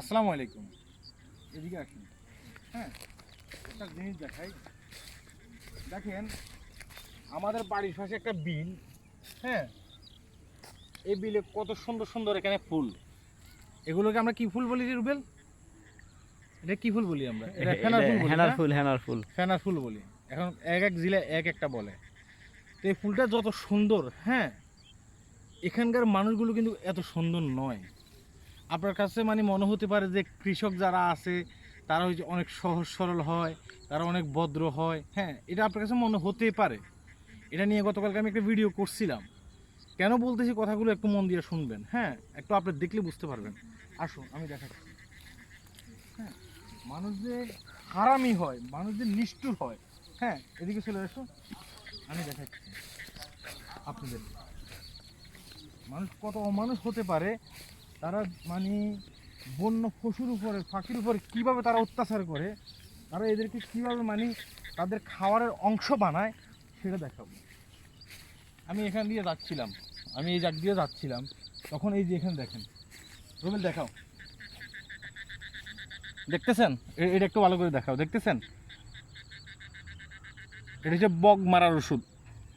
আসসালামু আলাইকুম। এদিকে আসুন। হ্যাঁ একটা জিনিস দেখাই। দেখেন আমাদের বাড়ির পাশে একটা বিল হ্যাঁ এই বিলে কত সুন্দর সুন্দর এখানে ফুল। এগুলোকে আমরা কি ফুল বলি রুবেল? এটা কি ফুল বলি আমরা? এটা ফেনার ফুল হেনার? ফুল হেনার ফুল। ফেনার ফুল বলি। এখন এক এক জেলায় এক একটা বলে। তো এই ফুলটা যত সুন্দর হ্যাঁ এখানকার মানুষগুলো কিন্তু এত সুন্দর নয়। আপনার কাছে মানে মনে হতে পারে যে কৃষক যারা আছে, তারা হচ্ছে অনেক সহজ সরল হয়, তারা অনেক ভদ্র হয়। হ্যাঁ এটা আপনার কাছে মনে হতে পারে। এটা নিয়ে গতকালকে আমি একটা ভিডিও করছিলাম। কেন বলতেছি কথাগুলো একটু মন দিয়ে শুনবেন। হ্যাঁ একটু আপনি দেখলে বুঝতে পারবেন। আসুন, আমি দেখাচ্ছি হ্যাঁ মানুষ যে হারামি হয়, মানুষ যে নিষ্ঠুর হয়। হ্যাঁ এদিকে চলে আসো। আমি দেখাচ্ছি। আপনাদের। মানুষ কত অমানুষ হতে পারে তারা মানে বন্য পশুর উপরে, পাখির উপরে কীভাবে তারা অত্যাচার করে, তারা এদেরকে কীভাবে মানে তাদের খাওয়ারের অংশ বানায়, সেটা দেখাবো। আমি এখান দিয়ে যাচ্ছিলাম। আমি এই জায়গা দিয়ে যাচ্ছিলাম। তখন এই যে এখানে দেখেন। রুবেল, দেখাও। দেখতেছেন? এটা একটু ভালো করে দেখাও। দেখতেছেন? এটা হচ্ছে বগ মারার ওষুধ।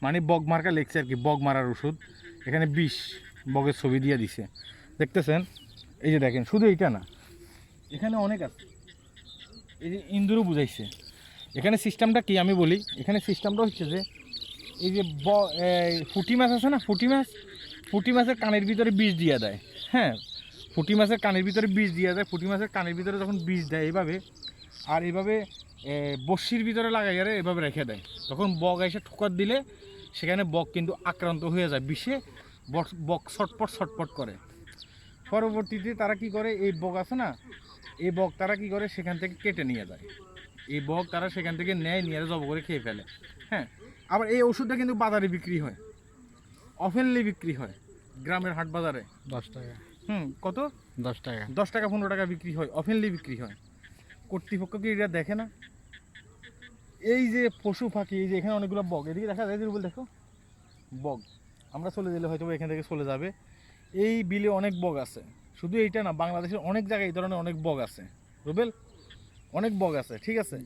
মানে বগ মার্কা লেগছে আর কি বগ মারার ওষুধ। এখানে বিষ বগের ছবি দিয়ে দিছে। দেখতেছেন? এই যে দেখেন শুধু এইটা না এখানে অনেক আছে। এই যে ইন্দুরও বুঝাইছে। এখানে সিস্টেমটা কি আমি বলি? এখানে সিস্টেমটা হচ্ছে যে এই যে ব ফুটি মাছ আছে না ফুটি মাছ? ফুটি মাছের কানের ভিতরে বিষ দিয়ে দেয় হ্যাঁ? ফুটি মাছের কানের ভিতরে বিষ দিয়ে দেয় ফুটি মাছের কানের ভিতরে যখন বিষ দেয় এইভাবে আর এভাবে এ, ভিতরে লাগাই আর এভাবে রেখে দেয়। তখন বক এসে ঠোকর দিলে সেখানে বক কিন্তু আক্রান্ত হয়ে যায় বিষে বক- বক ছটপট ছটপট করে। পরবর্তীতে তারা কি করে? এই বক আছে না? এই বক তারা কি করে? সেখান থেকে কেটে নিয়ে যায়। এই বক তারা সেখান থেকে নেয় নিয়ে জব করে খেয়ে ফেলে। হ্যাঁ? আবার এই ওষুধটা কিন্তু বাজারে বিক্রি হয়। অফেনলি বিক্রি হয়। গ্রামের হাট বাজারে। দশ টাকা। হুম কত? দশ টাকা। দশ টাকা পনেরো টাকা বিক্রি হয়। অফেনলি বিক্রি হয়। কর্তৃপক্ষ কি এটা দেখে না? এই যে পশু পাখি এই যে এখানে অনেকগুলো বগ এদিকে দেখা যায় দেখো? বগ আমরা চলে গেলে হয়তো এখান থেকে চলে যাবে। এই বিলে অনেক বগ আছে। শুধু এইটা না, বাংলাদেশের অনেক জায়গায় এই ধরনের অনেক বগ আছে। রুবেল, অনেক বগ আছে, ঠিক আছে?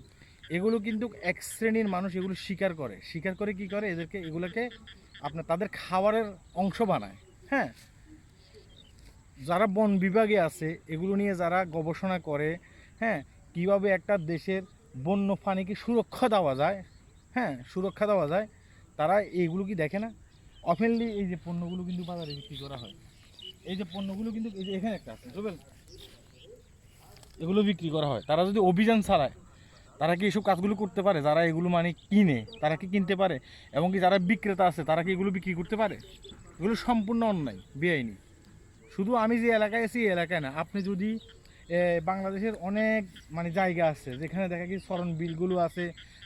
এগুলো কিন্তু এক শ্রেণির মানুষ এগুলো শিকার করে। শিকার করে কি করে? এদেরকে, এগুলোকে আপনার তাদের খাবারের অংশ বানায় হ্যাঁ? যারা বন বিভাগে আছে, এগুলো নিয়ে যারা গবেষণা করে হ্যাঁ? কীভাবে একটা দেশের বন্য প্রাণীকে সুরক্ষা দেওয়া যায় হ্যাঁ? সুরক্ষা দেওয়া যায়, তারা এইগুলো কি দেখে না? অফেনলি এই যে পণ্যগুলো কিন্তু বাজারে বিক্রি করা হয়। এই যে পণ্যগুলো কিন্তু এই যে এখানে একটা আছে বুঝবেন এগুলো বিক্রি করা হয়। তারা যদি অভিযান ছাড়ায় তারা কি এইসব কাজগুলো করতে পারে? যারা এগুলো মানে কিনে, তারা কি কিনতে পারে? এবং কি যারা বিক্রেতা আছে, তারা কি এগুলো বিক্রি করতে পারে? এগুলো সম্পূর্ণ অন্যায়, বেআইনি। শুধু আমি যে এলাকায় আছি, এই এলাকায় না। আপনি যদি বাংলাদেশের অনেক মানে জায়গা আছে, যেখানে দেখা গেছে সরণ বিলগুলো আছে,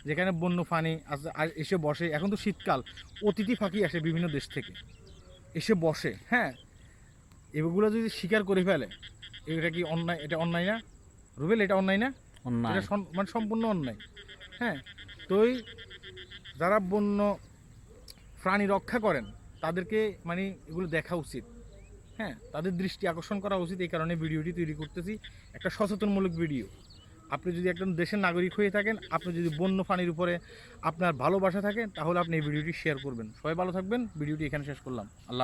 যেখানে বন্য পানি আছে এসে বসে। এখন তো শীতকাল, অতিথি ফাঁকি আসে বিভিন্ন দেশ থেকে। এসে বসে হ্যাঁ? এগুলো যদি স্বীকার করে ফেলে এটা কি অন্যায় এটা অন্যায় না? রুবেল এটা অন্যায় না? অন্যায়। মানে সম্পূর্ণ অন্যায়। হ্যাঁ? তোই যারা বন্য প্রাণী রক্ষা করেন তাদেরকে মানে এগুলো দেখা উচিত। হ্যাঁ? তাদের দৃষ্টি আকর্ষণ করা উচিত। এই কারণে ভিডিওটি তৈরি করতেছি। একটা সচেতনমূলক ভিডিও। আপনি যদি একজন দেশের নাগরিক হয়ে থাকেন আপনি যদি বন্য প্রাণীর উপরে আপনার ভালোবাসা থাকে তাহলে আপনি এই ভিডিওটি শেয়ার করবেন। সবাই ভালো থাকবেন। ভিডিওটি এখানে শেষ করলাম। আল্লাহ।